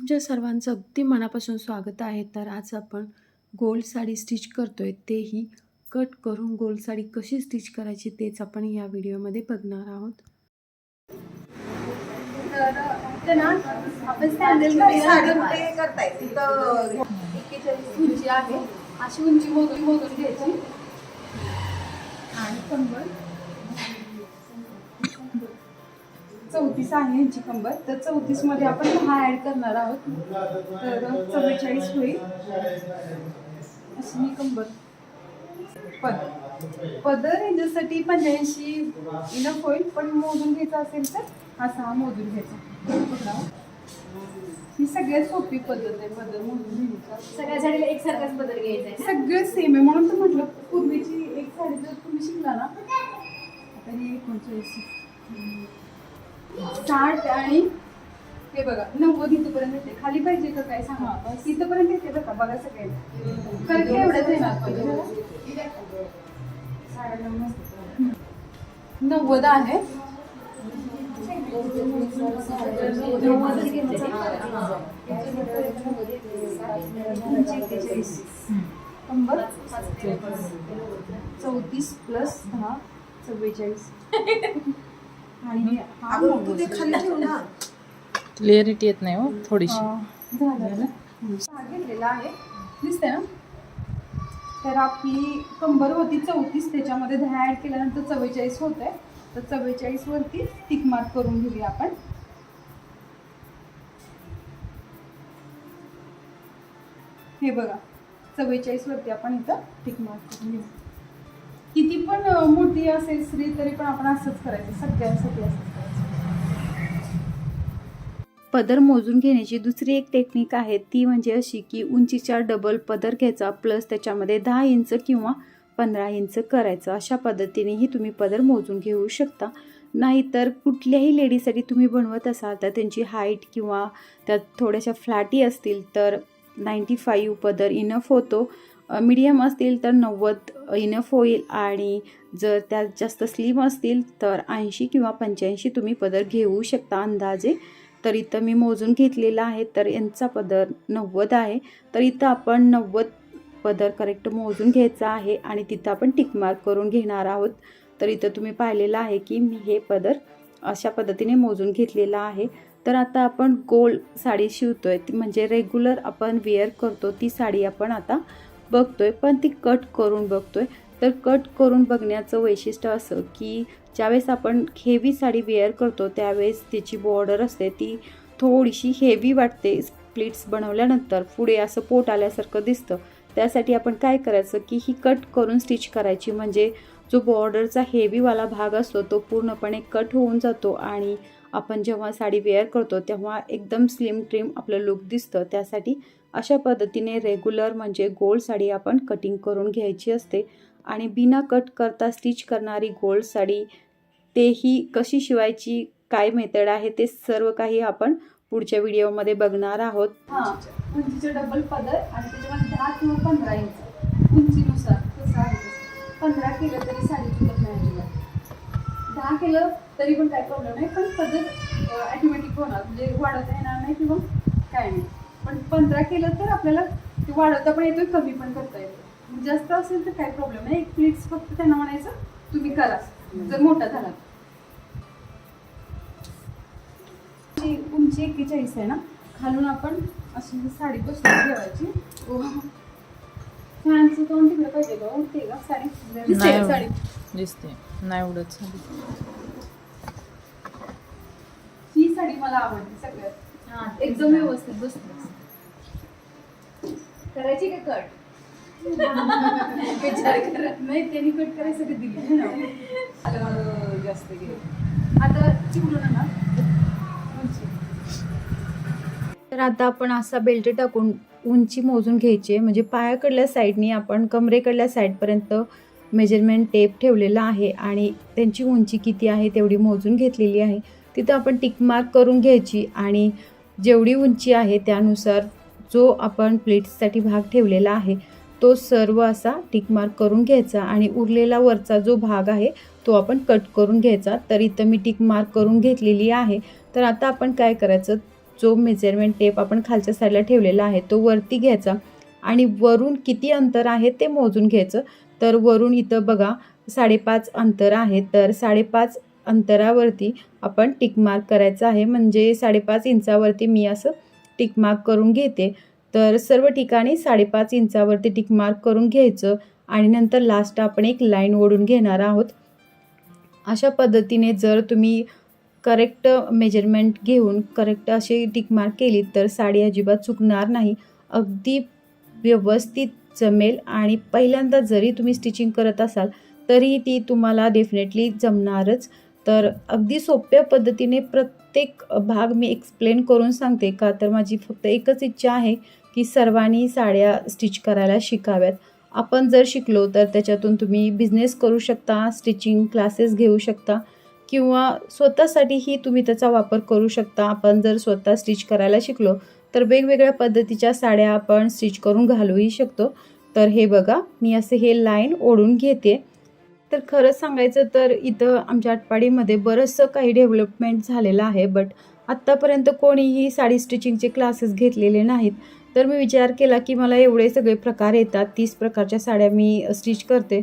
तुमच्या सर्वांचं अगदी मनापासून स्वागत आहे. तर आज आपण गोल साडी स्टिच करतोय तेही कट करून गोल साडी कशी स्टिच करायची तेच आपण या व्हिडिओमध्ये बघणार आहोत. तर ते ना आपण स्टँडर्ड साडी कुठे करताय? तिथं एक्केचाळीस उंची आहे. अशी उंची मोजून घ्यायची. आणि कंबर. चौतीस आहे यांची कंबर. तर चौतीसमध्ये आपण दहा ऍड करणार आहोत. तर चव्वेचाळीस होईल. अशी ही कंबर. पदर पदर यांच्यासाठी पंच्याऐंशी इनफ होईल. पण मोजून घ्यायचा असेल तर असा हा मोजून घ्यायचा. ही सगळ्यात सोपी पद्धत आहे. पदर मोजून घ्यायचा. सगळ्या साडीला एकसारखाच बदल घ्यायचा आहे सगळं सेम आहे. म्हणून तर म्हटलं पूर्वीची एक साडी जर तुम्ही शिकला ना आता ही एकोणचाळीस साठ आणि हे बघा नव्वद इथपर्यंत येते. खाली पाहिजे तर काय सांगा बस इथपर्यंत येते बघा बघा सगळे. कारण की एवढंच आहे ना नव्वद आहे. नव्वदच चौतीस प्लस दहा चव्वेचाळीस. अगं तू ते नव्वद. खाली ठेव ना. क्लिअरिटी येत नाही हो थोडीशी. झालं घेतलेला आहे. दिसते ना? तर आपली कंबर होती चौतीस त्याच्यामध्ये दहा ॲड केल्यानंतर चव्वेचाळीस होत आहे तर चव्वेचाळीस वरती टिक मार्क करून घेऊया आपण. हे बघा चव्वेचाळीस वरती आपण इथं टिक मार्क करून घेऊ. किती पण मोठी असेल स्त्री तरी पण आपण असंच करायचं. सगळ्यांसाठी असंच पदर मोजून घेण्याची दुसरी एक टेक्निक आहे ती म्हणजे अशी की उंचीच्या डबल पदर घ्यायचा प्लस त्याच्यामध्ये दहा इंच किंवा पंधरा इंच करायचं. अशा पद्धतीनेही तुम्ही पदर मोजून घेऊ शकता. नाहीतर कुठल्याही लेडीसाठी तुम्ही बनवत असाल तर त्यांची हाईट किंवा त्यात थोड्याशा फ्लॅटी असतील तर नाईंटी फाईव्ह पदर इनफ होतो. मीडियम असतील तर नव्वद इनफ होईल. आणि जर त्यात जास्त स्लिम असतील तर ऐंशी किंवा पंच्याऐंशी तुम्ही पदर घेऊ शकता अंदाजे. तर इथं मी मोजून घेतलेला आहे तर यांचा पदर नव्वद आहे. तर इथं आपण नव्वद पदर करेक्ट मोजून घ्यायचा आहे आणि तिथं आपण टिक मार्क करून घेणार आहोत. तर इथं तुम्ही पाहिलेलं आहे की मी हे पदर अशा पद्धतीने मोजून घेतलेला आहे. तर आता आपण गोल साडी शिवतो आहे ती म्हणजे रेग्युलर आपण वेअर करतो ती साडी आपण आता बघतोय पण ती कट करून बघतोय. तर कट करून बघण्याचं वैशिष्ट्य असं की ज्यावेळेस आपण हेवी साडी वेअर करतो त्यावेळेस तिची बॉर्डर असते ती थोडीशी हेवी वाटते. स्प्लिट्स बनवल्यानंतर पुढे असं पोट आल्यासारखं दिसतं. त्यासाठी आपण काय करायचं की ही कट करून स्टिच करायची. म्हणजे जो बॉर्डरचा हेवीवाला भाग असतो तो पूर्णपणे कट होऊन जातो आणि आपण जेव्हा साडी वेअर करतो तेव्हा एकदम स्लिम ट्रिम आपलं लुक दिसतं. त्यासाठी अशा पद्धतीने रेग्युलर म्हणजे गोल साडी आपण कटिंग करून घ्यायची असते. आणि बिना कट करता स्टिच करणारी गोल्ड साडी तेही कशी शिवायची काय मेथड आहे ते सर्व काही आपण पुढच्या व्हिडिओमध्ये बघणार आहोत. उंचीचे डबल पदर आणि त्याच्यामध्ये दहा किंवा पंधरा इंच उंचीनुसार तसं. पंधरा केलं तरी साडी चुकत नाही दहा केलं तरी पण काय प्रॉब्लेम नाही पण पदर ॲटोमॅटिक होणार. म्हणजे वाढत येणार नाही किंवा काय नाही. पण पंधरा केलं तर आपल्याला ते वाढवता पण येतोय कमी पण करता येतो जास्त असेल तर काय प्रॉब्लेम नाही. एक प्लीट्स फक्त त्यांना म्हणायचं तुम्ही करा. जर मोठा झाला उंची एक्केचाळीस आहे ना खालून आपण अशी ही साडी बसून ठेवायची. फॅनचं तोंड तिकडे पाहिजे का उठते का साडी. दिसते साडी? दिसते. नाही उडत साडी ही साडी मला आवडते सगळ्यात. एकदम व्यवस्थित बसते. करायची का कट? विचार करा. नाही त्यांनी कट दिली ना आलं मला जास्त घे. आता चिवडून ना तर आता आपण असा बेल्ट टाकून उंची मोजून घ्यायची आहे. म्हणजे पायाकडल्या साईडनी आपण कमरेकडल्या साईडपर्यंत मेजरमेंट टेप ठेवलेला आहे आणि त्यांची उंची किती आहे तेवढी मोजून घेतलेली आहे. तिथं आपण टिक मार्क करून घ्यायची आणि जेवढी उंची आहे त्यानुसार जो आपण प्लेट्ससाठी भाग ठेवलेला आहे तो सर्व असा टिक मार्क करून घ्यायचा आणि उरलेला वरचा जो भाग आहे तो आपण कट करून घ्यायचा. तर इथं मी टिक मार्क करून घेतलेली आहे. तर आता आपण काय करायचं? जो मेजरमेंट टेप आपण खालच्या साईडला ठेवलेला आहे तो वरती घ्यायचा आणि वरून किती अंतर आहे ते मोजून घ्यायचं. तर वरून इथं बघा साडेपाच अंतर आहे. तर साडेपाच अंतरावरती आपण टिकमार्क करायचं आहे. म्हणजे साडेपाच इंचावरती मी असं टिकमार्क करून घेते. तर सर्व ठिकाणी साडेपाच इंचावरती टिकमार्क करून घ्यायचं आणि नंतर लास्ट आपण एक लाईन ओढून घेणार आहोत. अशा पद्धतीने जर तुम्ही करेक्ट मेजरमेंट घेऊन करेक्ट अशी टिकमार्क केली तर साडी अजिबात चुकणार नाही. अगदी व्यवस्थित जमेल आणि पहिल्यांदा जरी तुम्ही स्टिचिंग करत असाल तरी ती तुम्हाला डेफिनेटली जमणारच. तर अगदी सोप्या पद्धतीने प्रत्येक भाग मी एक्सप्लेन करून सांगते का? तर माझी फक्त एकच इच्छा आहे की सर्वांनी साड्या स्टिच करायला शिकाव्यात. आपण जर शिकलो तर त्याच्यातून तुम्ही बिझनेस करू शकता स्टिचिंग क्लासेस घेऊ शकता किंवा स्वतःसाठीही तुम्ही त्याचा वापर करू शकता. आपण जर स्वतः स्टिच करायला शिकलो तर वेगवेगळ्या पद्धतीच्या साड्या आपण स्टिच करून घालूही शकतो. तर हे बघा मी असे हे लाईन ओढून घेते. तर खरंच सांगायचं तर इथं आमच्या आटपाडीमध्ये बरंचसं काही डेव्हलपमेंट झालेलं आहे बट आत्तापर्यंत कोणीही साडी स्टिचिंगचे क्लासेस घेतलेले नाहीत. तर मी विचार केला की मला एवढे सगळे प्रकार येतात तीस प्रकारच्या साड्या मी स्टिच करते.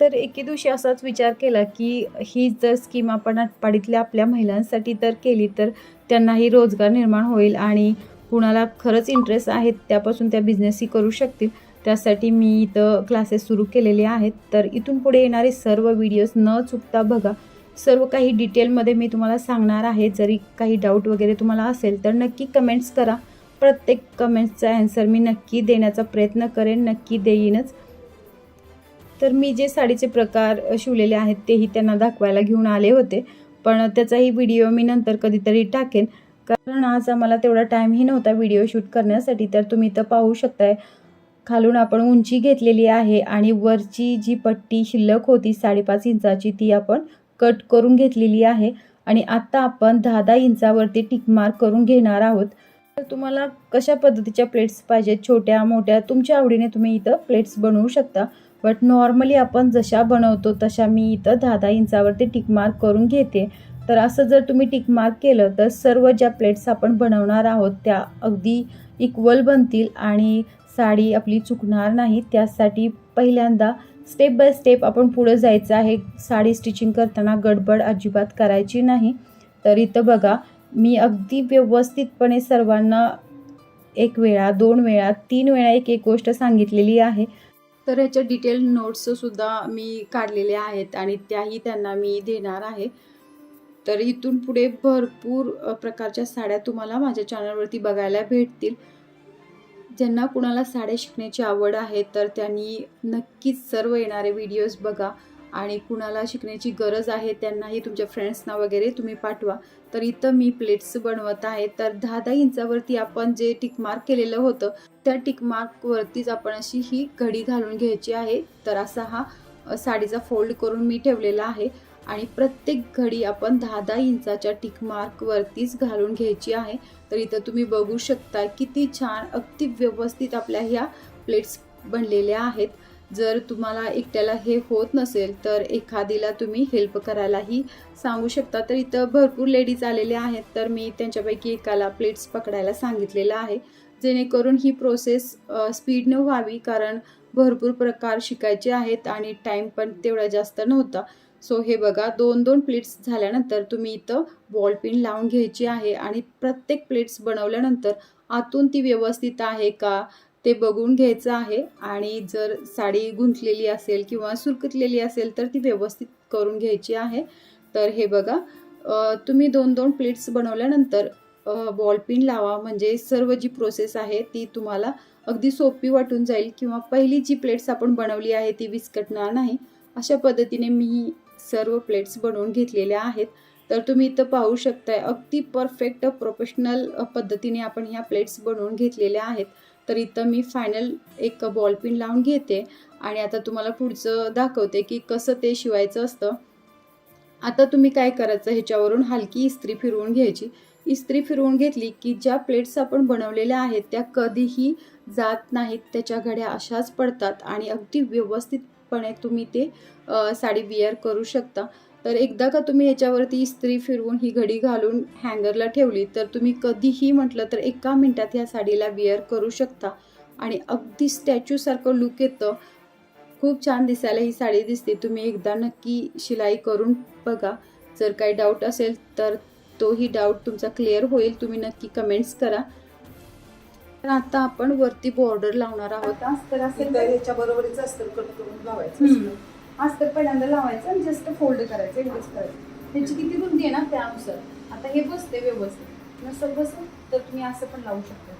तर एके दिवशी असाच विचार केला की ही जर स्कीम आपण आटपाडीतल्या आपल्या महिलांसाठी तर केली तर त्यांनाही रोजगार निर्माण होईल आणि कुणाला खरंच इंटरेस्ट आहेत त्यापासून त्या बिझनेसही करू शकतील. त्यासाठी मी इथं क्लासेस सुरू केलेले आहेत. तर इथून पुढे येणारे सर्व व्हिडिओज न चुकता बघा. सर्व काही डिटेलमध्ये मी तुम्हाला सांगणार आहे. जरी काही डाऊट वगैरे तुम्हाला असेल तर नक्की कमेंट्स करा. प्रत्येक कमेंट्सचा ॲन्सर मी नक्की देण्याचा प्रयत्न करेन. नक्की देईनच. तर मी जे साडीचे प्रकार शिवलेले आहेत तेही त्यांना दाखवायला घेऊन आले होते. पण त्याचाही व्हिडिओ मी नंतर कधीतरी टाकेन. कारण आज आम्हाला तेवढा टाईमही नव्हता व्हिडिओ शूट करण्यासाठी तर तुम्ही इथं पाहू शकताय. खालून आपण उंची घेतलेली आहे आणि वरची जी पट्टी शिल्लक होती साडेपाच इंचाची ती आपण कट करून घेतलेली आहे. आणि आत्ता आपण दहा दहा इंचावरती टिकमार्क करून घेणार आहोत. तर तुम्हाला कशा पद्धतीच्या प्लेट्स पाहिजेत? छोट्या मोठ्या? तुमच्या आवडीने तुम्ही इथं प्लेट्स बनवू शकता. बट नॉर्मली आपण जशा बनवतो तशा मी इथं दहा दहा इंचावरती टिकमार्क करून घेते. तर असं जर तुम्ही टिकमार्क केलं तर सर्व ज्या प्लेट्स आपण बनवणार आहोत त्या अगदी इक्वल बनतील. आणि साडी आपली चुकणार नाही त्यासाठी पहिल्यांदा स्टेप बाय स्टेप आपण पुढं जायचं आहे. साडी स्टिचिंग करताना गडबड अजिबात करायची नाही. तर इथं बघा मी अगदी व्यवस्थितपणे सर्वांना एक वेळा दोन वेळा तीन वेळा एक एक गोष्ट सांगितलेली आहे. तर ह्याच्या डिटेल नोट्ससुद्धा मी काढलेले आहेत आणि त्याही त्यांना मी देणार आहे. तर इथून पुढे भरपूर प्रकारच्या साड्या तुम्हाला माझ्या चॅनलवरती बघायला भेटतील. ज्यांना कुणाला साड्या शिकण्याची आवड आहे तर त्यांनी नक्कीच सर्व येणारे व्हिडिओज बघा. आणि कुणाला शिकण्याची गरज आहे त्यांनाही तुमच्या फ्रेंड्सना वगैरे तुम्ही पाठवा. तर इथं मी प्लेट्स बनवत आहे. तर दहा दहा इंचावरती आपण जे टिकमार्क केलेलं होतं त्या टिकमार्कवरतीच आपण अशी ही घडी घालून घ्यायची आहे. तर असा हा साडीचा फोल्ड करून मी ठेवलेला आहे. आणि प्रत्येक घडी आपण दहा दहा इंचाच्या टिकमार्कवरतीच घालून घ्यायची आहे. तर इथं तुम्ही बघू शकता किती छान अगदी व्यवस्थित आपल्या ह्या प्लेट्स बनलेल्या आहेत. जर तुम्हाला एकट्याला हे होत नसेल तर एखादीला तुम्ही हेल्प करायलाही सांगू शकता. तर इथं भरपूर लेडीज आलेल्या आहेत तर मी त्यांच्यापैकी एकाला प्लेट्स पकडायला सांगितलेलं आहे. जेणेकरून ही प्रोसेस स्पीडनं व्हावी कारण भरपूर प्रकार शिकायचे आहेत आणि टाईम पण तेवढा जास्त नव्हता. सो हे बघा दोन दोन प्लेट्स झाल्यानंतर तुम्ही इथं बॉल पिन लावून घ्यायची आहे आणि प्रत्येक प्लेट्स बनवल्यानंतर आतून ती व्यवस्थित आहे का ते बघून घ्यायचं आहे. आणि जर साडी गुंतलेली असेल किंवा सुरकतलेली असेल तर ती व्यवस्थित करून घ्यायची आहे. तर हे बघा तुम्ही दोन दोन प्लेट्स बनवल्यानंतर बॉल पिन लावा. म्हणजे सर्व जी प्रोसेस आहे ती तुम्हाला अगदी सोपी वाटून जाईल किंवा पहिली जी प्लेट्स आपण बनवली आहे ती विस्कटणार नाही. अशा पद्धतीने मी सर्व प्लेट्स बनवून घेतलेल्या आहेत. तर तुम्ही इथं पाहू शकताय अगदी परफेक्ट प्रोफेशनल पद्धतीने आपण ह्या प्लेट्स बनवून घेतलेल्या आहेत. तर इथं मी फायनल एक बॉल पिन लावून घेते आणि आता तुम्हाला पुढचं दाखवते की कसं ते शिवायचं असतं. आता तुम्ही काय करायचं ह्याच्यावरून हलकी इस्त्री फिरवून घ्यायची. इस्त्री फिरवून घेतली की ज्या प्लेट्स आपण बनवलेल्या आहेत त्या कधीही जात नाहीत त्याच्या घड्या अशाच पडतात आणि अगदी व्यवस्थित पणे तुम्ही ते साडी विअर करू शकता. तर एकदा का तुम्ही ह्याच्यावरती इस्त्री फिरवून ही घडी घालून हँगरला ठेवली तर तुम्ही कधीही म्हटलं तर एका मिनटात ह्या साडीला विअर करू शकता. आणि अगदी स्टॅच्यूसारखं लुक येतं. खूप छान दिसायला ही साडी दिसते. तुम्ही एकदा नक्की शिलाई करून बघा. जर काही डाऊट असेल तर तोही डाऊट तुमचा क्लिअर होईल. तुम्ही नक्की कमेंट्स करा. तर आता आपण वरती बॉर्डर लावणार आहोत. अस्तर असेल तर ह्याच्या बरोबरीच अस्तर कट करून लावायचं. अस्तर पहिल्यांदा लावायचं आणि जस्ट फोल्ड करायचं एवढंच करायचं. त्याची किती रुंदी आहे ना त्यानुसार. आता हे बसते व्यवस्थित. नसेल बसत तर तुम्ही असं पण लावू शकता.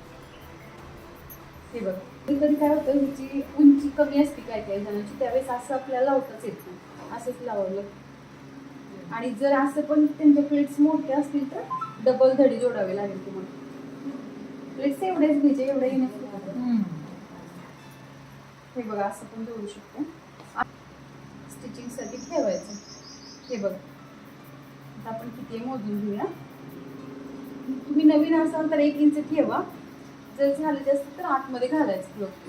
हे बघा. कधी काय होतं ह्याची उंची कमी असते काय काय जणांची. त्यावेळेस असं आपल्याला लावताच येत नाही. असंच लावावं लागतं. आणि जर असं पण त्यांच्या प्लेट्स मोठ्या असतील तर डबल धडी जोडावे लागेल तुम्हाला. प्लेट्स एवढ्याच घ्यायचे येण्यास हे बघा असं पण जोडू शकतो. स्टिचिंगसाठी ठेवायचं. हे बघा. आता आपण किती आहे मोजून घेऊया. तुम्ही नवीन असाल तर एक इंच ठेवा. जर झालं जास्त तर आतमध्ये घालायचं क्लोथ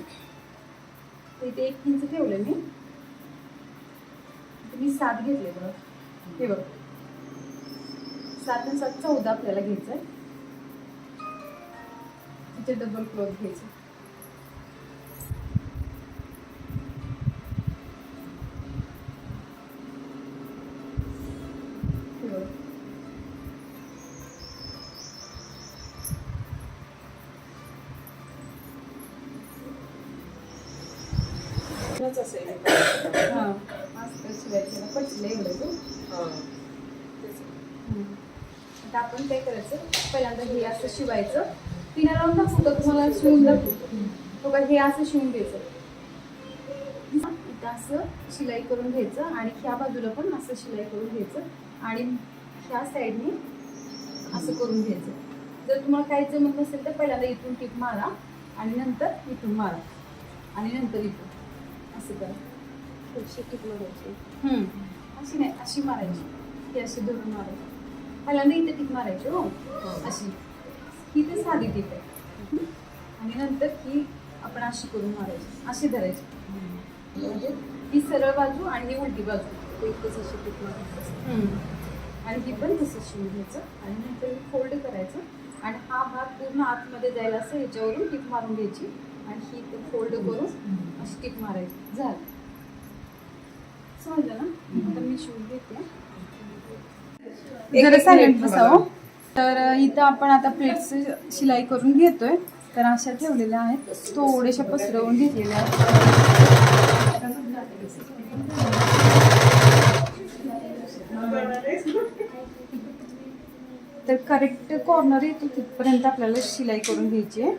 तर इथे एक इंच ठेवलं मी. मी सात घेतले बघा. हे बघा. सात आणि सात चौदा आपल्याला घ्यायचं आहे एवढं तो हा. तेच. आता आपण काय करायचं? पहिल्यांदा हे असं शिवायचं. पिना लावून दाखवू का तुम्हाला शिवून दाखवतो हो का? हे असं शिवून घ्यायचं. इथं असं शिलाई करून घ्यायचं आणि ह्या बाजूला पण असं शिलाई करून घ्यायचं आणि ह्या साईडने असं करून घ्यायचं. जर तुम्हाला काही जमत नसेल तर पहिल्यांदा इथून टीप मारा आणि नंतर इथून मारा. आणि नंतर इथून. असं करा. टीप मारायची. अशी नाही अशी मारायची. ही अशी धरून मारायची. पहिल्यांदा इथे टीप मारायची हो. अशी. ही तर साधी टीप आहे. आणि नंतर ही आपण अशी करून मारायची अशी धरायची. म्हणजे ही सरळ बाजू आणि ही उलटी बाजू एकच अशी टीप मारायची आणि ही पण तसं शिवून घ्यायचं. आणि नंतर फोल्ड करायचं. आणि हा भाग पूर्ण आतमध्ये जायला असं ह्याच्यावरून टीप मारून घ्यायची. आणि ही फोल्ड करून अशी टीप मारायची. झालं. समजलं ना? आता मी शिवून घेते. जरा सायलेंट बसावं तर इथं आपण आता प्लेट्स शिलाई करून घेतोय. तर अशा ठेवलेल्या आहेत. थोड्याशा पसरवून घेतलेल्या आहेत. तर करेक्ट कॉर्नर येतो तिथपर्यंत आपल्याला शिलाई करून घ्यायची आहे.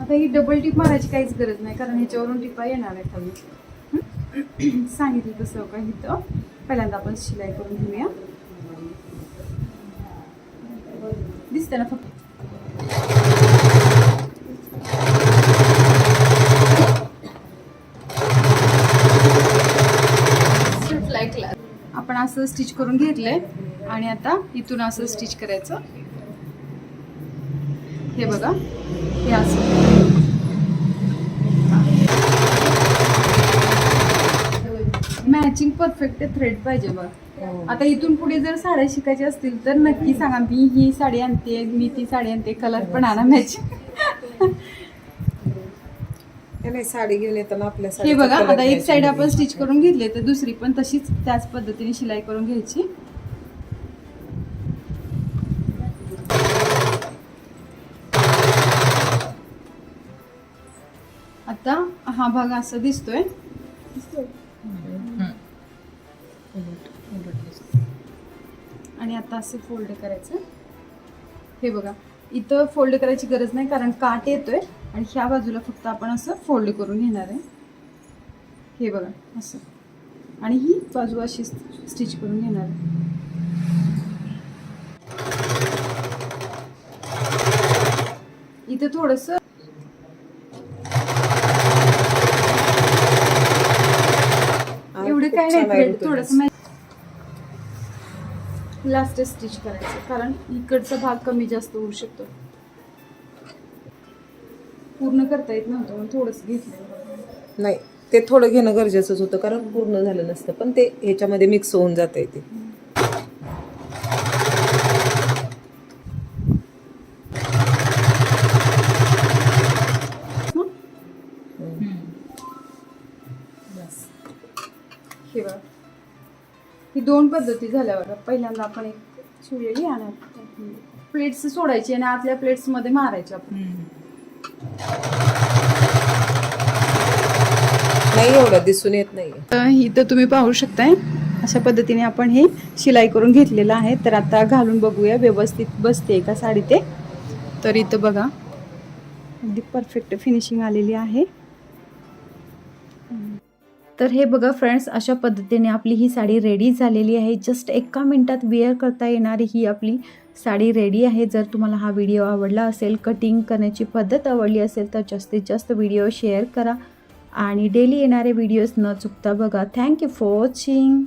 आता ही डबल टीप मारायची काहीच गरज नाही कारण ह्याच्यावरून टिपा येणार आहे खाली सांगितलं तसं का इथं. पहिल्यांदा आपण शिलाई करून घेऊया. दिसते ना फक्त. आपण असं स्टिच करून घेतलंय आणि आता इथून असं स्टिच करायचं. हे बघा. हे असं. मॅचिंग परफेक्ट थ्रेड पाहिजे बघ. आता इथून पुढे जर साड्या शिकायच्या असतील तर नक्की सांगा. मी ही साडी आणते मी ती साडी आणते. कलर पण आणा मॅचिंग हे नाही साडी घेऊन येताना आपल्या हे बघा आता एक साइड. आपण स्टिच करून घेतले तर दुसरी पण तशीच त्याच पद्धतीने शिलाई करून घ्यायची. आता हा भाग असा दिसतोय. आता असं फोल्ड करायचं. हे बघा इथं फोल्ड करायची गरज नाही कारण काट येतोय आणि ह्या बाजूला फक्त आपण असं फोल्ड करून घेणार आहे. हे बघा असं. आणि ही बाजू अशी स्टिच करून घेणार आहे. इथं थोडस एवढं काय नाही थोडस लास्ट स्टिच करायचं कारण इकडचा भाग कमी जास्त होऊ शकतो. पूर्ण करता येत नव्हतं म्हणून थोडंसं घेतलं नाही ते थोडं घेणं गरजेचंच होतं कारण पूर्ण झालं नसतं पण ते ह्याच्यामध्ये मिक्स होऊन जात आहे ते. दोन पद्धती झाल्या बघा. पहिल्यांदा आपण एक शिवलेली आणि प्लेट्स सोडायची आणि आतल्या प्लेट्समध्ये मारायची आपण. नाही एवढं दिसून येत नाही तर इथं तुम्ही पाहू शकताय अशा पद्धतीने आपण हे शिलाई करून घेतलेलं आहे. तर आता घालून बघूया व्यवस्थित बसते का साडी ते? तर इथं बघा अगदी परफेक्ट फिनिशिंग आलेली आहे. तर हे बघा फ्रेंड्स अशा पद्धतीने आपली ही साडी रेडी झालेली आहे. जस्ट एका मिनटात वेअर करता येणारी ही आपली साडी रेडी आहे. जर तुम्हाला हा व्हिडिओ आवडला असेल कटिंग करण्याची पद्धत आवडली असेल तर जास्तीत जास्त व्हिडिओ शेअर करा. आणि डेली येणारे व्हिडिओज न चुकता बघा. Thank you for watching